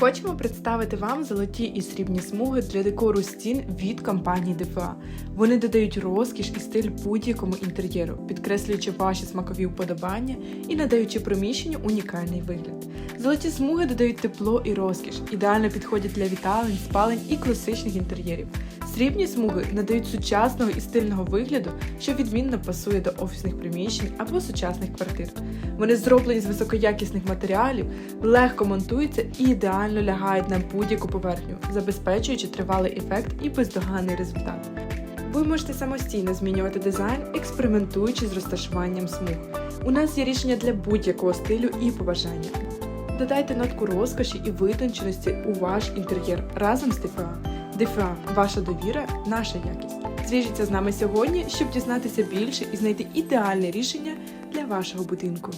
Хочемо представити вам золоті і срібні смуги для декору стін від компанії DFA. Вони додають розкіш і стиль будь-якому інтер'єру, підкреслюючи ваші смакові вподобання і надаючи приміщенню унікальний вигляд. Золоті смуги додають тепло і розкіш, ідеально підходять для віталень, спалень і класичних інтер'єрів. Срібні смуги надають сучасного і стильного вигляду, що відмінно пасує до офісних приміщень або сучасних квартир. Вони зроблені з високоякісних матеріалів, легко монтуються і ідеально лягають на будь-яку поверхню, забезпечуючи тривалий ефект і бездоганний результат. Ви можете самостійно змінювати дизайн, експериментуючи з розташуванням смуг. У нас є рішення для будь-якого стилю і побажання. Додайте нотку розкоші і витонченості у ваш інтер'єр разом з ДФА. ДФА – ваша довіра, наша якість. Зв'яжіться з нами сьогодні, щоб дізнатися більше і знайти ідеальне рішення для вашого будинку.